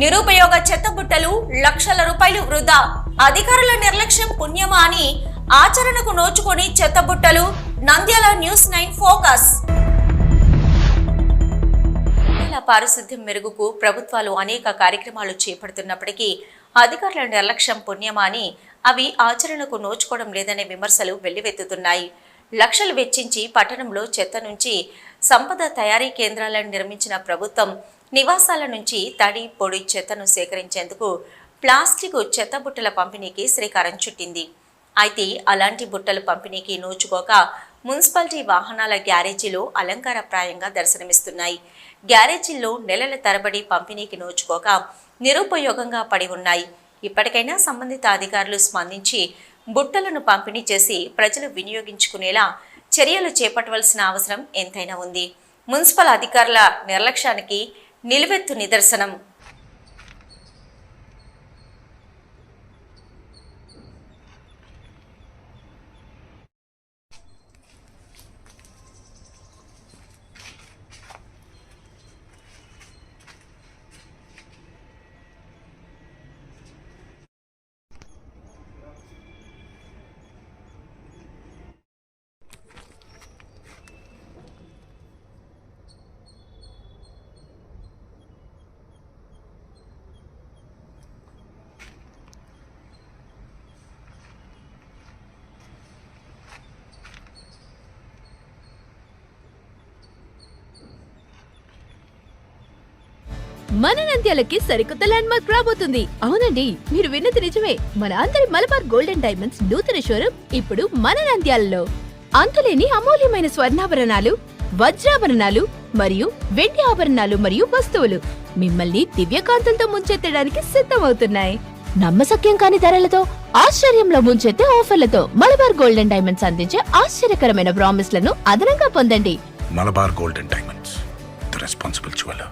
నిరుపయోగ చెత్తబుట్టలు లక్షల రూపాయలు వృధా. అధికారుల నిర్లక్ష్యం పుణ్యమా అని ఆచరణకు నోచుకొని చెత్తబుట్టలు నంద్యాల న్యూస్ నైన్ ఫోకస్. పారిశుద్ధ్యం మెరుగుకు ప్రభుత్వాలు అనేక కార్యక్రమాలు చేపడుతున్నప్పటికీ అధికారుల నిర్లక్ష్యం పుణ్యమా అని అవి ఆచరణకు నోచుకోవడం లేదనే విమర్శలు వెల్లువెత్తుతున్నాయి. లక్షలు వెచ్చించి పట్టణంలో చెత్త నుంచి సంపద తయారీ కేంద్రాలను నిర్మించిన ప్రభుత్వం నివాసాల నుంచి తడి పొడి చెత్తను సేకరించేందుకు ప్లాస్టిక్ చెత్త బుట్టల పంపిణీకి శ్రీకారం చుట్టింది. అయితే అలాంటి బుట్టలు పంపిణీకి నోచుకోక మున్సిపాలిటీ వాహనాల గ్యారేజీలో అలంకారప్రాయంగా దర్శనమిస్తున్నాయి. గ్యారేజీల్లో నెలల తరబడి పంపిణీకి నోచుకోక నిరుపయోగంగా పడి ఉన్నాయి. ఇప్పటికైనా సంబంధిత అధికారులు స్పందించి బుట్టలను పంపిణీ చేసి ప్రజలు వినియోగించుకునేలా చర్యలు చేపట్టవలసిన అవసరం ఎంతైనా ఉంది. మున్సిపల్ అధికారుల నిర్లక్ష్యానికి నిలువెత్తు నిదర్శనం మన నంద్యాలకి సరికొత్త ల్యాండ్ మార్క్ రాబోతుంది. అవునండి మీరు విన్నది నిజమే. మన అందరి మలబార్ గోల్డెన్ డైమండ్స్ నూతన షోరూమ్ ఇప్పుడు మన నంద్యాలలో. అంతులేని అమూల్యమైన స్వర్ణాభరణాలు వజ్రాభరణాలు మరియు వెండి ఆభరణాలు మరియు వస్తువులు మిమ్మల్ని దివ్యకాంతంతో ముంచెత్తడానికి సిద్ధమవుతున్నాయి. నమ్మసక్యం కాని ధరలతో ఆశ్చర్యంలో ముంచెత్తే ఆఫర్లతో మలబార్ గోల్డెన్ డైమండ్స్ అందించే ఆశ్చర్యకరమైన ప్రామిస్లను అదనంగా పొందండి. Malabar Golden Diamonds the responsible jeweller